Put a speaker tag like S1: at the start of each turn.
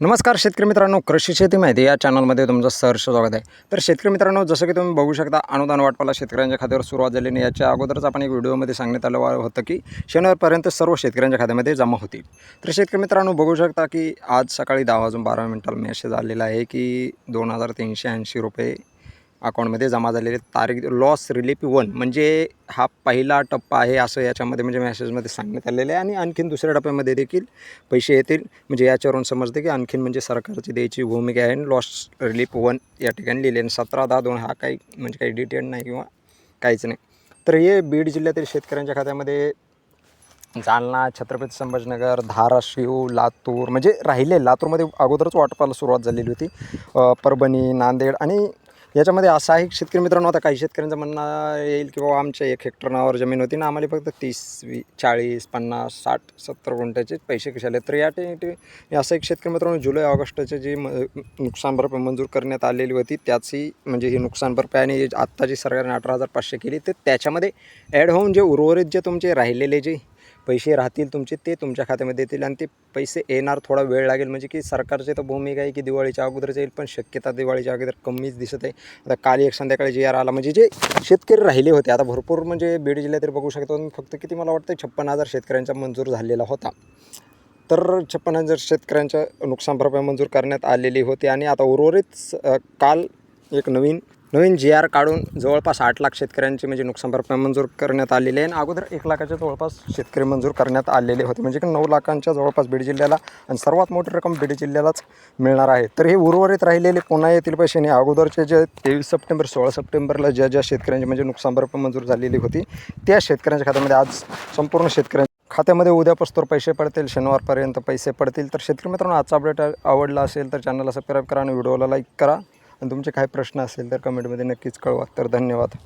S1: नमस्कार शेतकरी मित्रांनो कृषी शेती माहिती या चॅनलमध्ये तुमचं सहर्ष स्वागत आहे. तर शेतकरी मित्रांनो जसं की तुम्ही बघू शकता अनुदान वाटपाला शेतकऱ्यांच्या खात्यावर सुरुवात झाली आणि याच्या अगोदरच आपण एक व्हिडिओमध्ये सांगण्यात आलं होतं की शनिवारपर्यंत सर्व शेतकऱ्यांच्या खात्यामध्ये जमा होतील. तर शेतकरी मित्रांनो बघू शकता की आज सकाळी दहा वाजून बारा मिनिटाला मेसेज आलेला आहे की दोन हजार तीनशे ऐंशी रुपये अकाउंटमध्ये जमा झालेले तारीख लॉस रिलीफ वन म्हणजे हा पहिला टप्पा आहे असं याच्यामध्ये म्हणजे मेसेजमध्ये सांगण्यात आलेलं आहे. आणि आणखीन दुसऱ्या टप्प्यामध्ये देखील पैसे येतील. म्हणजे याच्यावरून समजते की आणखीन म्हणजे सरकारची द्यायची भूमिका आहे. आणि लॉस रिलीफ वन या ठिकाणी लिहिले आणि सतरा दहा दोन हा काही म्हणजे काही डिटेल नाही किंवा काहीच नाही. तर हे बीड जिल्ह्यातील शेतकऱ्यांच्या खात्यामध्ये जालना छत्रपती संभाजीनगर धाराशिव लातूर म्हणजे राहिले. लातूरमध्ये अगोदरच वाटपाला सुरुवात झालेली होती. परभणी नांदेड आणि याच्यामध्ये असा आहे शेतकरी मित्रांनो आता काही शेतकऱ्यांचं म्हणणं येईल की बाबा आमच्या एक हेक्टर नावावर जमीन होती ना आम्हाला फक्त तीस वी चाळीस पन्नास साठ सत्तर गुंठ्याचे पैसे कसे आले? तर या ठिकाणी असं एक शेतकरी मित्रांनो जुलै ऑगस्टचे जी म नुकसान भरपाई मंजूर करण्यात आलेली होती त्याची म्हणजे ही नुकसान भरपाई आणि आत्ता जी सरकारने अठरा हजार पाचशे केली तर त्याच्यामध्ये ॲड होऊन जे उर्वरित जे तुमचे राहिलेले जे पैसे राहतील तुमचे ते तुमच्या खात्यामध्ये येतील आणि ते पैसे येणार थोडा वेळ लागेल. म्हणजे की सरकारची तर भूमिका आहे की दिवाळीच्या अगोदरच येईल पण शक्यता दिवाळीच्या अगोदर कमीच दिसत आहे. आता काल एक संध्याकाळी जी आर आला म्हणजे जे शेतकरी राहिले होते आता भरपूर म्हणजे बीड जिल्ह्यात तरी बघू शकतो फक्त किती मला वाटतं छप्पन हजार शेतकऱ्यांचा मंजूर झालेला होता. तर छप्पन हजार शेतकऱ्यांच्या नुकसान भरपाई मंजूर करण्यात आलेली होती आणि आता उर्वरित काल एक नवीन नवीन जी आर काढून जवळपास आठ लाख शेतकऱ्यांची म्हणजे नुकसान भरपाई मंजूर करण्यात आलेली आहे. आणि अगोदर एक लाखाच्या जवळपास शेतकरी मंजूर करण्यात आलेले होते. म्हणजे की नऊ लाखांच्या जवळपास बीड जिल्ह्याला आणि सर्वात मोठी रक्कम बीड जिल्ह्यालाच मिळणार आहे. तर हे उर्वरित राहिलेले पुन्हा येतील पैसे अगोदरचे जे तेवीस सप्टेंबर सोळा सप्टेंबरला ज्या ज्या शेतकऱ्यांची म्हणजे नुकसान भरपाई मंजूर झालेली होती त्या शेतकऱ्यांच्या खात्यामध्ये आज संपूर्ण शेतकऱ्यांच्या खात्यामध्ये उद्यापासून पैसे पडतील शनिवारपर्यंत पैसे पडतील. तर शेतकरी मित्रांनो आजचा अपडेट आवडला असेल तर चॅनलला सबस्क्राईब करा आणि व्हिडिओला लाईक करा. आणि तुमचे काही प्रश्न असेल तर कमेंटमध्ये नक्कीच कळवा. तर धन्यवाद.